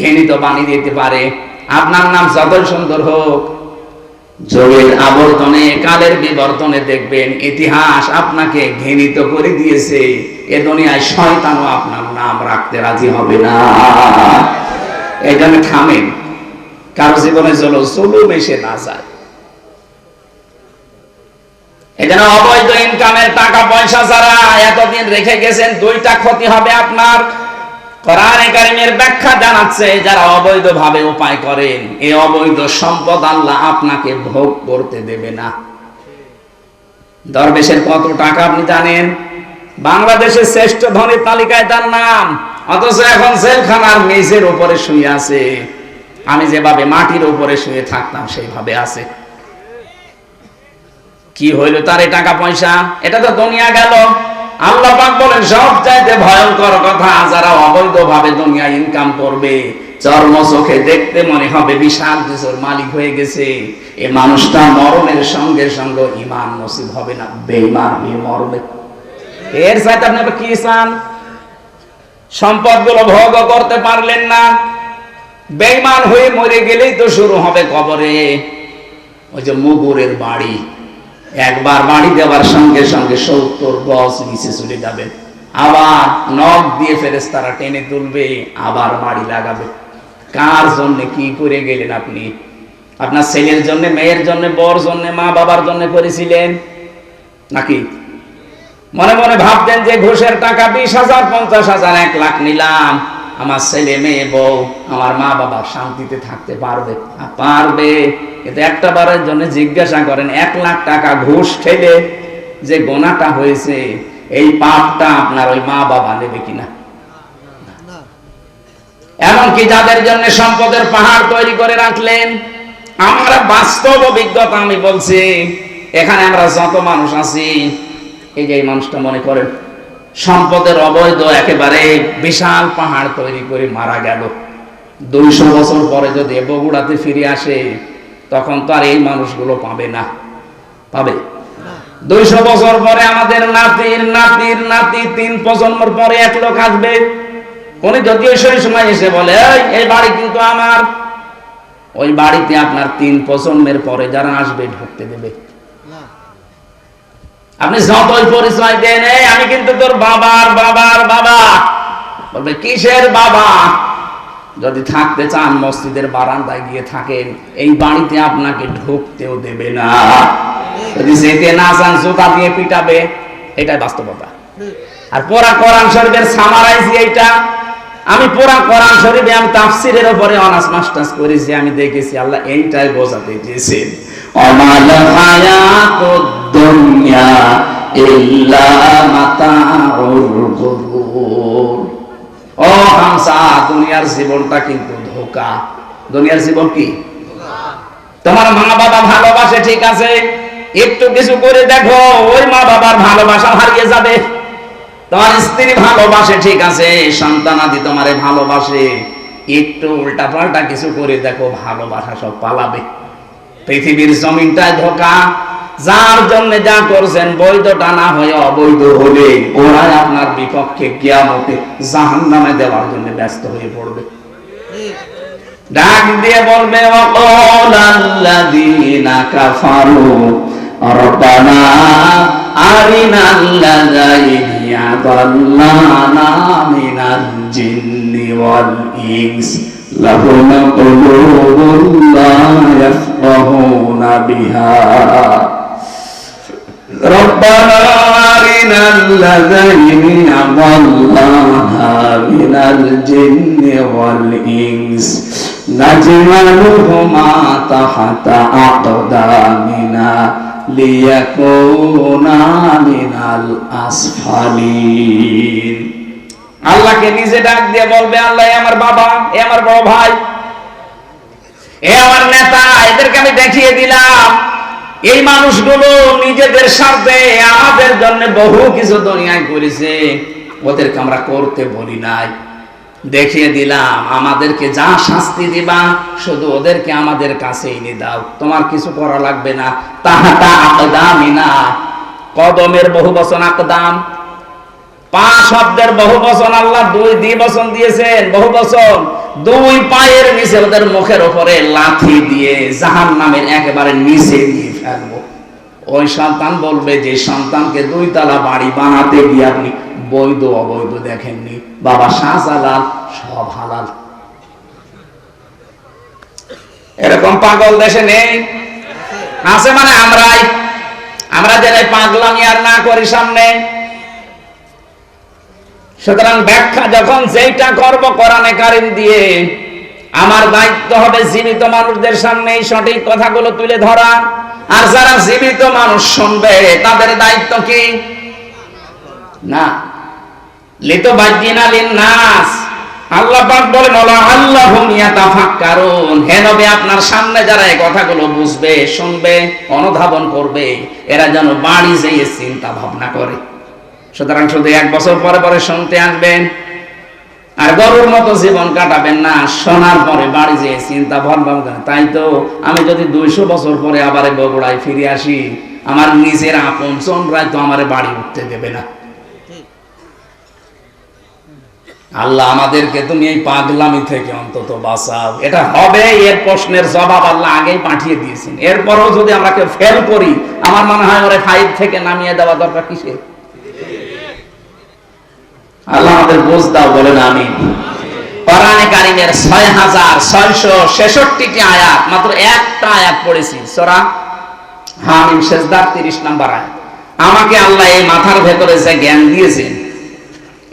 ঘৃণিত বানিয়ে দিতে পারে। আপনার নাম যতই সুন্দর হোক, যুগের আবর্তনে, কালের বিবর্তনে দেখবেন, ইতিহাস আপনাকে ঘৃণিত করে দিয়েছে। এ দুনিয়ায় শয়তানও আপনার নাম রাখতে রাজি হবে না। এই জন্য থামেন, কারও জীবনে চলো চলুম এসে না যায়। এখানে অবৈধ ইনকামের টাকা পয়সা ছাড়া এতদিন রেখে গেছেন, দুইটা ক্ষতি হবে আপনার। কোরআনে কারিমের ব্যাখ্যা জানাচ্ছে যারা অবৈধ ভাবে উপায় করেন। এই অবৈধ সম্পদ আল্লাহ আপনাকে ভোগ করতে দেবে না। দরবেশের কত টাকা আপনি জানেন? বাংলাদেশের শ্রেষ্ঠ তালিকায় তার নাম। অথচ এখন জেলখানার মেজের উপরে শুয়ে আছে। আমি যেভাবে মাটির উপরে শুয়ে থাকতাম, সেইভাবে আছে। কি হইল তার এই টাকা পয়সা? এটা তো দুনিয়া গেল। আল্লাহ পাক বলেন, সব চাইতে ভয়ঙ্কর কথা, যারা অবৈধ ভাবে দুনিয়া ইনকাম করবে, চর্ম চোখে দেখতে মনে হবে বিশাল কিছুর মালিক হয়ে গেছে। এ মানুষটা মরণের সঙ্গে সঙ্গে ইমান নসিব হবে না বেইমান হয়ে মরবে। এর সাথে আপনি কি চান? সম্পদগুলো ভোগ করতে পারলেন না বেইমান হয়ে মরে গেলেই তো শুরু হবে কবরে। ওই যে মুগুরের বাড়ি একবার বাড়ি দেওয়ার সঙ্গে সঙ্গে সত্তর গজ নিচে চলে যাবে। আবার নখ দিয়ে ফেরেস তারা টেনে তুলবে, আবার বাড়ি লাগাবে। কার জন্য কি করে গেলেন আপনি? আপনার ছেলের জন্য, মেয়ের জন্য, বর জন্য, মা বাবার জন্য করেছিলেন? নাকি? মনে মনে ভাবতেন যে ঘুষের টাকা বিশ হাজার, পঞ্চাশ হাজার, এক লাখ নিলাম। আমার ছেলে মেয়ে, বউ, আমার মা বাবা শান্তিতে থাকতে পারবে পারবে। কিন্তু একটা বারের জন্য জিজ্ঞাসা করেন, এক লাখ টাকা ঘুষ খেলে যে গোনাটা হয়েছে, এই পাপটা আপনার ওই মা বাবা নেবে কিনা? এমনকি যাদের জন্য সম্পদের পাহাড় তৈরি করে রাখলেন, আমরা বাস্তব অভিজ্ঞতা আমি বলছি, এখানে আমরা যত মানুষ আছি, এই যে মানুষটা মনে করেন সম্পদের অবৈধ একেবারে বিশাল পাহাড় তৈরি করে মারা গেল। দুইশো বছর পরে যদি বগুড়াতে ফিরে আসে তখন তো আর এই মানুষগুলো পাবে না। পাবে? দুইশো বছর পরে আমাদের নাতির নাতির নাতি তিন প্রজন্মর পরে এক লোক আসবে। উনি যদিও সেই সময় এসে বলে "এই, বাড়ি কিন্তু আমার। ওই বাড়িতে আপনার তিন প্রজন্মের পরে যারা আসবে ঢুকতে দেবে। আপনি যতই পরিচয় দেন আমি কিন্তু তোর বাবার বাবার, বাবা। বলবে, কিসের বাবা? যদি থাকতে চান, মসজিদের বারান্দায় গিয়ে থাকেন, এই বাড়িতে আপনাকে ঢুকতেও দেবে না। যদি যেতে না চান, জুতা দিয়ে পিটাবে, এটাই বাস্তবতা। আর পোড়া কোরআন শরীফের সামারাইজি এইটা। আমি পোড়া কোরআন শরীফে আমি তাফসিরের উপরে অনার্স মাস্টার্স করেছি, আমি দেখেছি আল্লাহ এইটাই বোঝাতে চেয়েছেন। অমাল দুনিয়ার জীবনটা কিন্তু ধোকা। দুনিয়ার জীবন কি? তোমার মা বাবা ভালোবাসে, ঠিক আছে? একটু কিছু করে দেখো, ওই মা বাবার ভালোবাসা হারিয়ে যাবে। তোমার স্ত্রী ভালোবাসে, ঠিক আছে? সন্তানাদি তোমারে ভালোবাসে। একটু উল্টা পাল্টা কিছু করে দেখো, ভালোবাসা সব পালাবে। পৃথিবীর জমিনটায় ধোকা যার জন্য যা করছেন, বৈধটা না হয়ে অবৈধ হলে ওরাই আপনার বিপক্ষে কিয়ামতে জাহান নামে দেওয়ার জন্য ব্যস্ত হয়ে পড়বে। ডাক দিয়ে বলবে কাফারু, রব্বানা মিনাল জিন্নি ওয়াল ইনস, লাহুম ইয়াফকাহুনা বিহা। ربنا أرنا الذين أضلانا من الجن والإنس نجعلهما تحت أقدامنا ليكونا من الأسفلين আল্লাহকে নিজে ডাক দিয়ে বলবে আল্লাহ এ আমার বাবা এ আমার বড় ভাই এ আমার নেতা এদেরকে আমি দেখিয়ে দিলাম এই মানুষগুলো নিজেদের স্বার্থে, আমাদের জন্য বহু কিছু দুনিয়ায় করেছে। ওদেরকে আমরা করতে বলি নাই। দেখিয়ে দিলাম, আমাদেরকে যা শাস্তি দিবা, শুধু ওদেরকে আমাদের কাছে এনে দাও। তোমার কিছু করা লাগবে না। তাহাটা আকদামি না। কদমের বহু বচন আকদাম। পা শব্দের বহু বচন আল্লাহ দুই দ্বি বচন দিয়েছেন, বহু বচন। দুই পায়ের নিচে ওদের মুখের উপরে লাথি দিয়ে জাহান নামের একেবারে নিচে দিয়ে ফেলব ওই সন্তান বলবে যে, সন্তানকে দুই তালা বাড়ি বানাতে গিয়ে আপনি বৈধ, অবৈধ দেখেননি। বাবা সব হালাল। এরকম পাগল দেশে নেই। আছে মানে আমরাই। আমরা পাগলামি আর না করি সামনে। সুতরাং ব্যাখ্যা যখন যেইটা করব দিয়ে, আমার দায়িত্ব হবে জীবিত মানুষদের সামনে সঠিক কথাগুলো তুলে ধরা। আর যারা জীবিত মানুষ শুনবে, তাদের দায়িত্ব কি? না। লিত বাজ্জিনা লিন নাস আল্লাহ পাক বলেন আল্লাহুম ইয়াতাফাক্কারুন। হে নবী, আপনার সামনে যারা এই কথাগুলো বুঝবে, শুনবে, অনুধাবন করবে, এরা যেন বাড়ি যেয়ে চিন্তা ভাবনা করে। সুতরাং শুধু এক বছর পরে পরে শুনতে আসবেন। আর গরুর মতো জীবন কাটাবেন না শোনার পরে বাড়ি যেয়ে চিন্তা করেন তাই তো আমি যদি দুইশো বছর পরে আবার বগুড়ায় ফিরে আসি, আমার নিজের আপন চন্দ্রায় তো আমার বাড়ি উঠতে দেবে না। আল্লাহ আমাদেরকে তুমি এই পাগলামি থেকে অন্তত বাঁচাও। এটা হবে, এর প্রশ্নের জবাব আল্লাহ আগেই পাঠিয়ে দিয়েছেন। এরপরও যদি আমরা কেউ ফেল করি, আমার মনে হয় ওরে ফাইভ থেকে নামিয়ে দেওয়া দরকার কিসে আল্লাহ আমাদের বোঝ দাও, বলেন আমি কোরআনে কারিমের ছয় হাজার ছয়শো ছেষট্টিটি আয়াত, মাত্র একটা আয়াত পড়েছি, সোরা হামিম শেষদার তিরিশ নাম্বার আয়াত। আমাকে আল্লাহ এই মাথার ভেতরে যে জ্ঞান দিয়েছেন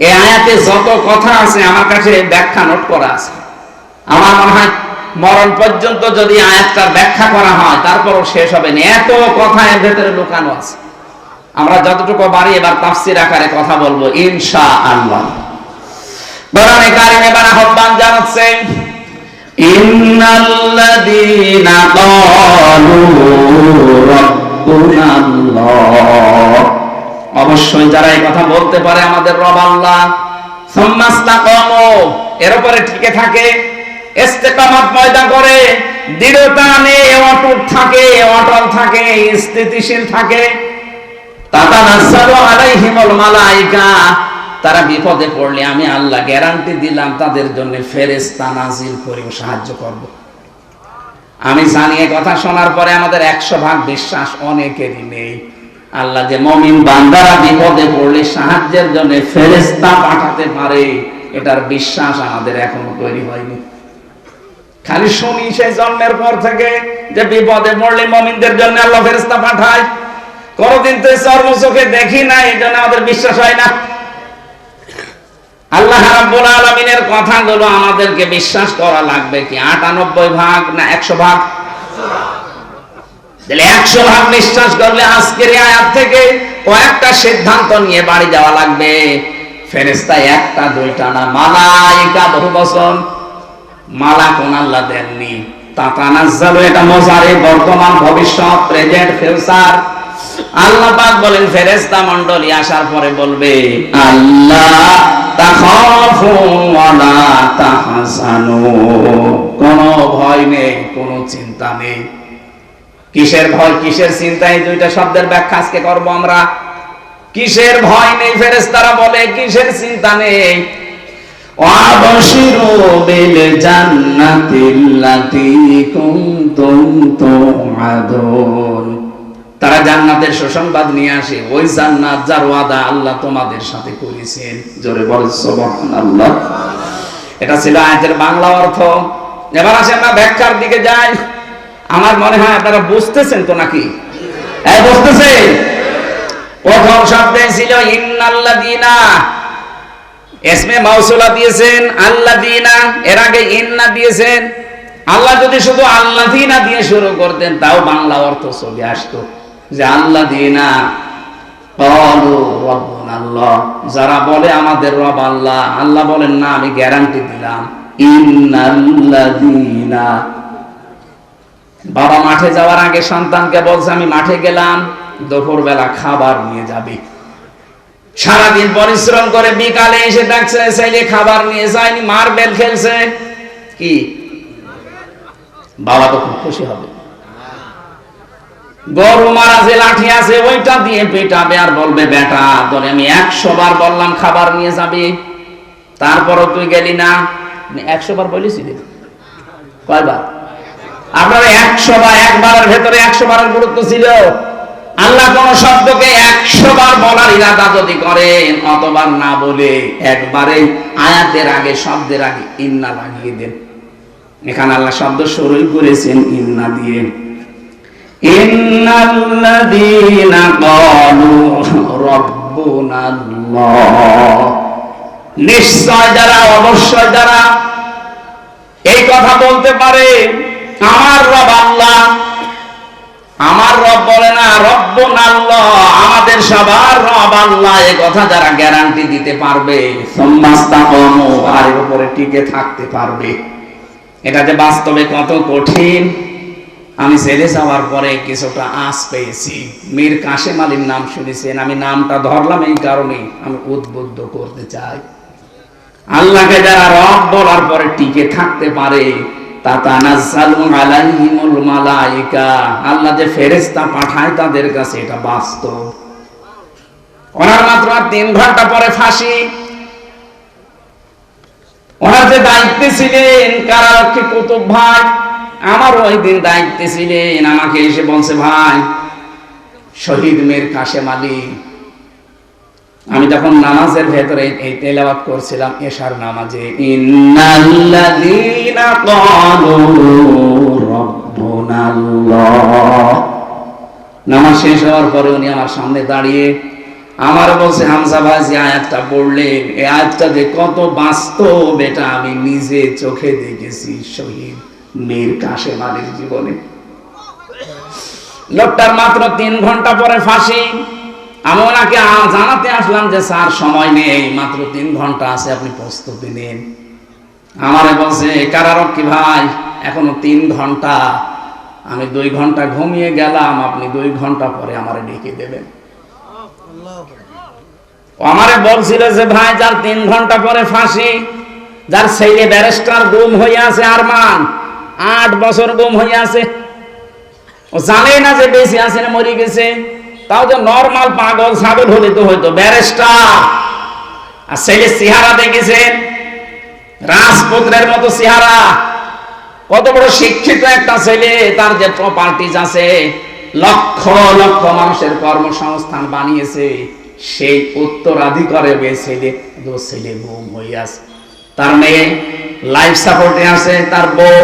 এই আয়াতে যত কথা আছে, আমার কাছে ব্যাখ্যা নোট করা আছে। আমার মনে হয় মরণ পর্যন্ত যদি আয়াতটার ব্যাখ্যা করা হয়, তারপরও শেষ হবে না। এত কথা এর ভেতরে লুকানো আছে। আমরা যতটুকু বাড়ি এবার তাফসির আকারে কথা বলব ইনশা আল্লাহ কোরআনে কারিম এবার আহ্বান জানাচ্ছে, ইন্নাল্লাযীনা ক্বালু অবশ্যই যারা এই কথা বলতে পারে আমাদের রব আল্লাহ, সুম্মাস্তাকামু, এর উপরে টিকে থাকে, ইস্তেকামত পয়দা করে, দৃঢ়তা নিয়ে অটুট থাকে, অটল থাকে, স্থিতিশীল থাকে। তারা বিপদে পড়লে আমি আল্লাহ গ্যারান্টি দিলাম, তাদের জন্য ফেরেশতা নাজিল করে সাহায্য করব। আমি জানি কথা শোনার পরে আমাদের একশো ভাগ বিশ্বাস অনেকেরই নেই। আল্লাহ যে মমিন বান্দারা বিপদে পড়লে সাহায্যের জন্য ফেরেস্তা পাঠাতে পারে, এটার বিশ্বাস আমাদের এখনও তৈরি হয়নি। খালি শুনি সেই জন্মের পর থেকে যে বিপদে পড়লে মমিনদের জন্য আল্লাহ ফেরেস্তা পাঠায়। কোনদিন তো চর্ম চোখে দেখি না এই জন্য আমাদের বিশ্বাস হয় না। আল্লাহ রাব্বুল আলামিনের কথাগুলো আমাদেরকে বিশ্বাস করা লাগবে কি? আটানব্বই ভাগ না একশো ভাগ? তাহলে একশো ভাগ বিশ্বাস করলে আজকের আয়াত থেকে কয়েকটা সিদ্ধান্ত নিয়ে বাড়ি যাওয়া লাগবে। ফেরেস্তা একটা, দুইটা না, মালাইকা বহু মালা কোন আল্লাহ দেননি। তাতানাজ্জালু, এটা মজারে বর্তমান ভবিষ্যৎ প্রেজেন্ট ফিউচার আল্লাহ বলেন, ফেরেশতা মণ্ডলী আসার পরে বলবে, আল্লাহ কোনো ভয় নেই, কোনো চিন্তা নেই। কিসের ভয়, কিসের চিন্তা দুইটা শব্দের ব্যাখ্যা আজকে করব আমরা। কিসের ভয় নেই, ফেরেশতারা বলে, কিসের চিন্তা নেই? ওয়াবশিরু বিল জান্নাতিল্লাতী কুনতুম তুআদুন। তারা জান্নাতের সুসংবাদ নিয়ে আসে। ওই জান্নাত যার ওয়াদা আল্লাহ তোমাদের সাথে করেছেন। জোরে বলে সুবহানাল্লাহ। এটা ছিল আয়াতের বাংলা অর্থ। এবার আসে আমরা ব্যাখ্যার দিকে যাই। আমার মনে হয় আপনারা বুঝতেছেন তো নাকি? এই বুঝতেছেন প্রথম শব্দে ছিল, ইন্নাল্লাযীনা। এসমে মাউসুলা দিয়েছেন, আল্লাযীনা। এর আগে ইন্না দিয়েছেন। আল্লাহ যদি শুধু আল্লাহ আল্লাযীনা দিয়ে শুরু করতেন, তাও বাংলা অর্থ চলে আসতো। যে আল্লাযীনা ক্বালু আল্লাহ যারা বলে আমাদের রব আল্লাহ আল্লাহ বলেন, না, আমি গ্যারান্টি দিলাম। বাবা মাঠে যাওয়ার আগে সন্তানকে বলছে, আমি মাঠে গেলাম দুপুর বেলা খাবার নিয়ে যাবে। সারাদিন পরিশ্রম করে বিকালে এসে ডাকছে, ছেলে, খাবার নিয়ে যায়নি মার্বেল খেলছে। কি? বাবা তো খুব খুশি হবে। গরু মারা যে লাঠি আছে, ওইটা দিয়ে পেটাবে আর বলবে, বেটা আমি একশো বার বললাম খাবার নিয়ে যাবে। তারপরও তুই গেলি না। একশো বার কয়বার? আপনার একশো বার একবারের ভেতরে একশো বারের গুরুত্ব ছিল। আল্লাহ কোন শব্দকে একশো বার বলার ইরাদা যদি করেন, অতবার না বলে একবারে আয়াতের আগে, শব্দের আগে, ইন্না লাগিয়ে দেন। এখানে আল্লাহ শব্দ শুরুই করেছেন, ইন্না দিয়ে। নিশ্চয় যারা, অবশ্যই যারা এই কথা বলতে পারে, আমার রব আল্লাহ, আমার রব বলে না আমাদের সবার রব আল্লাহ এই কথা যারা গ্যারান্টি দিতে পারবে আর উপরে টিকে থাকতে পারবে। এটা যে বাস্তবে কত কঠিন আমি ছেলে যাওয়ার পরে কিছুটা আশ পেয়েছি। মীর কাশেম আলীর নাম শুনেছেন, আমি নামটা ধরলাম এই কারণে আমি উদ্বুদ্ধ করতে চাই। আল্লাহকে যারা রব বলার পরে টিকে থাকতে পারে আল্লাহ যে ফেরেশতা পাঠায় তাদের কাছে এটা বাস্তব। ওনার মাত্র তিন ঘণ্টা পরে ফাঁসি। ওনার যে দায়িত্বে ছিলেন কারারক্ষী কুতুব ভাই আমার ওই দিন দায়িত্বে ছিলেন, আমাকে এসে বলছে, ভাই, শহীদ মীর কাশেম আলী। আমি তখন নামাজের ভেতরে এই তেলাওয়াত করছিলাম, এশার নামাজে নামাজ শেষ হওয়ার পরে উনি আমার সামনে দাঁড়িয়ে আমার বলছে, হামজা ভাই আয়াতটা পড়লেন। এই আয়াতটা যে কত বাস্তব, এটা আমি নিজে চোখে দেখেছি, শহীদ মীর কাশেম আলীর জীবনে। লোকটার মাত্র তিন ঘণ্টা পরে ফাঁসি। আমি ওনাকে জানাতে আসলাম যে, স্যার, সময় নেই, মাত্র তিন ঘণ্টা আছে, আপনি প্রস্তুতি নিন। আমারে বলছে কারারক্ষী ভাই? এখনও তিন ঘণ্টা। আমি দুই ঘণ্টা ঘুমিয়ে গেলাম, আপনি দুই ঘণ্টা পরে আমারে ডেকে দেবেন। আমারে বলছিল যে, ভাই, যার তিন ঘণ্টা পরে ফাঁসি, যার ছেলে ব্যারিস্টার গুম হয়ে আছে, আরমান আট বছর গুম হয়ে আছে। ও জানে না যে বেশি আছে না মরে গেছে। তাও যে নর্মাল পাগল, ছাগল হলে তো হয়তো ব্যারিস্টার আর ছেলে চেহারা দেখেছেন? রাজপুত্রের মতো চেহারা। কত বড় শিক্ষিত একটা ছেলে, তার যে প্রপার্টিজ আছে, লক্ষ লক্ষ মানুষের কর্মসংস্থান বানিয়েছে। সেই উত্তরাধিকারে বে ছেলে, দু ছেলে গুম আছে। তার মেয়ে লাইফ সাপোর্টে আছে, তার বউ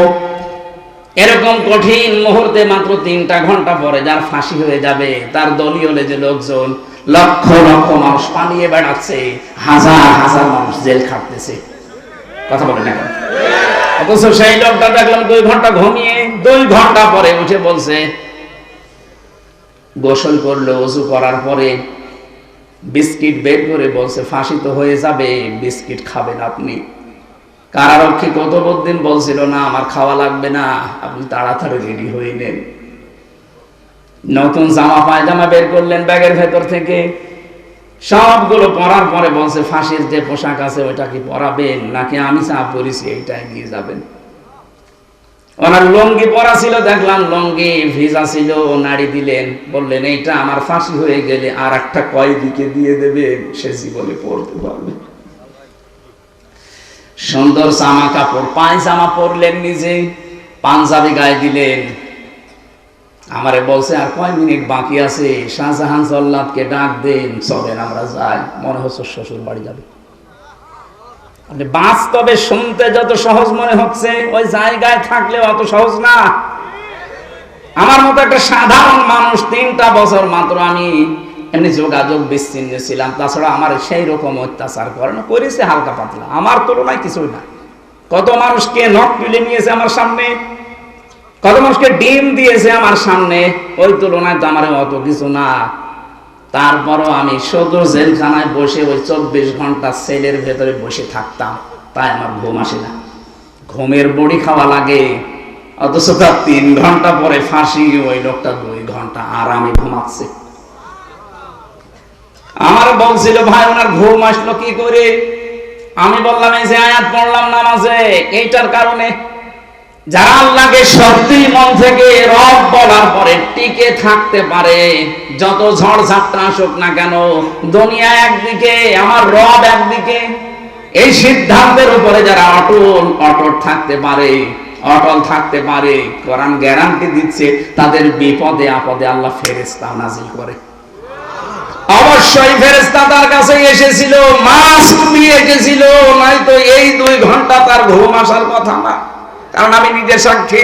এরকম কঠিন মুহূর্তে মাত্র তিনটা ঘণ্টা পরে যার ফাঁসি হয়ে যাবে, তার দলীয় যে লোকজন লক্ষ লক্ষ মানুষ পালিয়ে বেড়াচ্ছে, হাজার হাজার মানুষ জেল খাটতেছে কথা বলে না কেন? অথচ সেই লোকটা দেখলাম দুই ঘণ্টা ঘুমিয়ে, দুই ঘণ্টা পরে উঠে বলছে, গোসল করল অজু করার পরে বিস্কিট বের করে বলছে, ফাঁসি তো হয়ে যাবে, বিস্কিট খাবেন আপনি কারারক্ষী দিন বলছিল, না, আমার খাওয়া লাগবে না, আপনি তাড়াতাড়ি রেডি হয়ে নেন। নতুন জামা পায়জামা বের করলেন ব্যাগের ভেতর থেকে। সবগুলো পরার পরে বলছে, ফাঁসির যে পোশাক আছে ওইটা কি পরাবেন? নাকি আমি চা পরিছি, এইটাই নিয়ে যাবেন? ওনার লঙ্গি পরা ছিল, দেখলাম লঙ্গি ভিজা ছিল, নাড়ি দিলেন, বললেন, এইটা আমার ফাঁসি হয়ে গেলে আর একটা কয়েদিকে দিয়ে দেবেন সে জীবনে পড়তে পারবে। সুন্দর জামা কাপড়, পায়জামা পরলেন নিজে, পাঞ্জাবি গায়ে দিলেন। আমারে বলছে, আর কয় মিনিট বাকি আছে? শাহজাহান জল্লাদকে ডাক দেন, চলেন আমরা যাই। মনে হচ্ছে শ্বশুর বাড়ি যাবে। বাস্তবে শুনতে যত সহজ মনে হচ্ছে, ওই জায়গায় থাকলে অত সহজ না। আমার মতো একটা সাধারণ মানুষ তিনটা বছর মাত্র আমি এমনি যোগাযোগ বিচ্ছিন্ন ছিলাম, তাছাড়া আমার সেই রকম অত্যাচার করে করেছে হালকা পাতলা। আমার তুলনায় কিছুই না। কত মানুষকে নখ তুলে নিয়েছে আমার সামনে, কত মানুষকে ডিম দিয়েছে আমার সামনে, ওই তুলনায় তো আমার অত কিছু না। তারপরও আমি সদর জেলখানায় বসে ওই চব্বিশ ঘণ্টা সেলের ভেতরে বসে থাকতাম, তাই আমার ঘুম আসে না। ঘুমের বড়ি খাওয়া লাগে, অথচ তার তিন ঘণ্টা পরে ফাঁসি, ওই লোকটা দুই ঘণ্টা আরামে ঘুমাচ্ছে। আমার বলছিল ভাই, ওনার ঘুম আসলো কি করে? আমি বললাম, এই যে আয়াত পড়লাম নামাজে, এইটার কারণে যারা আল্লাহকে সত্যি মন থেকে রব বলার পরে টিকে থাকতে পারে। যত ঝড় ঝাপটা আসুক না কেন, দুনিয়া একদিকে, আমার রব একদিকে। এই সিদ্ধান্তের উপরে যারা অটল অটল থাকতে পারে, অটল থাকতে পারে। কোরআন গ্যারান্টি দিচ্ছে, তাদের বিপদে আপদে আল্লাহ ফেরেস্তা নাজিল করে। অবশ্যই ফেরেস্তা তার কাছে এসেছিল মাস্ক নিয়ে এসেছিল নয়তো এই দুই ঘণ্টা তার ঘুম আসার কথা না। কারণ আমি নিজে সাক্ষী,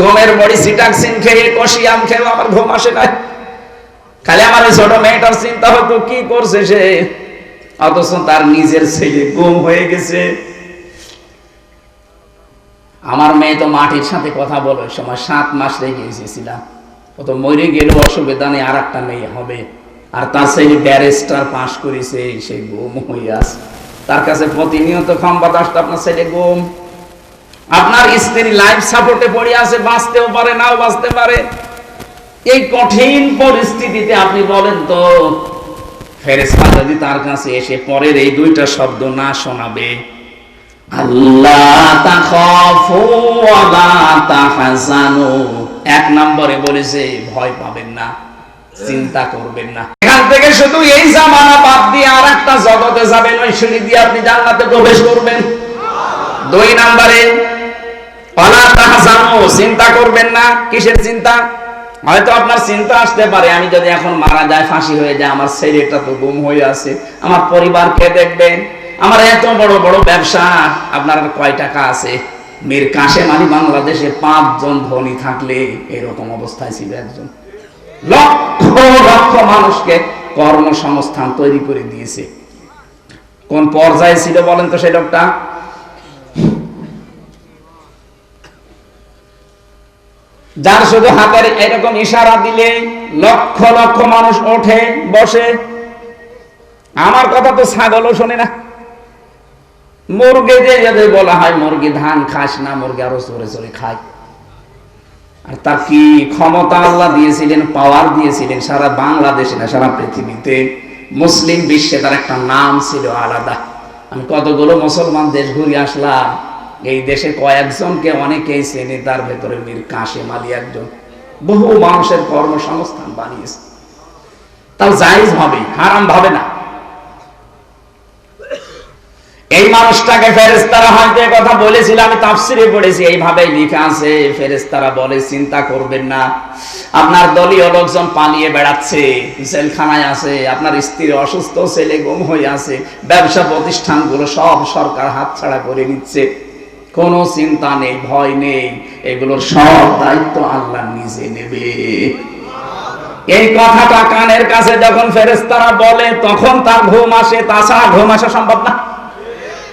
ঘুমের বড়ি সিটাক্সিন খেয়ে কষিয়াম খেয়ে আমার ঘুম আসে নাই। খালি আমার ওই ছোট মেয়েটার চিন্তা হতো কি করছে সে? অথচ তার নিজের ছেলে গুম হয়ে গেছে। আমার মেয়ে তো মাটির সাথে কথা বলে সময় সাত মাস রেখে এসেছিলাম। ও তো মরে গেলেও অসুবিধা নেই আর একটা মেয়ে হবে। আর তার ছেলে ব্যারিস্টার পাশ করেছে, সেই গুম আছে। তার কাছে প্রতিনিয়ত সংবাদ আসতো, আপনার ছেলে গুম। আপনার স্ত্রী লাইফ সাপোর্টে পড়ে আছে, বাঁচতেও পারে, নাও বাঁচতে পারে। এই কঠিন পরিস্থিতিতে আপনি বলেন তো, ফেরেশতা যদি তার কাছে এসে পরের এই দুইটা শব্দ না শোনাবে, আল্লাহ এক নম্বরে বলেছে, ভয় পাবেন না। চিন্তা করবেন না। এখান থেকে শুধু এই জামানা বাদ দিয়ে আর একটা জগতে যাবেন, ওই সিঁড়ি দিয়ে আপনি জান্নাতে প্রবেশ করবেন। দুই নম্বরে চিন্তা করবেন না, কিসের চিন্তা? হয়তো আপনার চিন্তা আসতে পারে, আমি যদি এখন মারা যায়, ফাঁসি হয়ে যায়, আমার ছেলেটা তো গুম হয়ে আছে, আমার পরিবার কে দেখবেন আমার এত বড় বড় ব্যবসা, আপনার কয় টাকা আছে? মীর কাশেম আলী বাংলাদেশে পাঁচজন ধনী থাকলে এরকম অবস্থায় ছিল একজন। লক্ষ লক্ষ মানুষকে কর্মসংস্থান তৈরি করে দিয়েছে। কোন পর্যায়ে ছিল বলেন তো সেই লোকটা? যার শুধু হাতের এরকম ইশারা দিলে লক্ষ লক্ষ মানুষ ওঠে, বসে। আমার কথা তো ছাগলও শোনে না। মুরগি যে বলা হয়, মুরগি ধান খাস না, মুরগি আরও চড়ে চড়ে খায়। আর তার কি ক্ষমতা আল্লাহ দিয়েছিলেন পাওয়ার দিয়েছিলেন? সারা বাংলাদেশে না, সারা পৃথিবীতে মুসলিম বিশ্বে তার একটা নাম ছিল আলাদা। আমি কতগুলো মুসলমান দেশ ঘুরে আসলাম, এই দেশে কয়েকজনকে অনেকেই চেনে, তার ভেতরে মীর কাশেম আলী একজন। বহু মানুষের কর্মসংস্থান বানিয়েছে। তাও জায়েজ ভাবে হারাম ভাবে না এই মানুষটাকে ফেরেস্তারা হয়তো এ কথা বলেছিল, আমি তাফসিরে পড়েছি, এইভাবেই লেখা আছে ফেরেস্তারা বলে, চিন্তা করবেন না, আপনার দলীয় লোকজন পালিয়ে বেড়াচ্ছে, জেলখানায় আছে, আপনার স্ত্রী অসুস্থ, ছেলে গুম হয়ে আছে, ব্যবসা প্রতিষ্ঠানগুলো সব সরকার হাতছাড়া করে নিচ্ছে, কোনো চিন্তা নেই, ভয় নেই, এগুলোর সব দায়িত্ব আল্লাহ নিজে নেবে। এই কথাটা কানের কাছে যখন ফেরেস্তারা বলে, তখন তার ঘুম আসে, তাছাড়া ঘুম আসা সম্ভব না।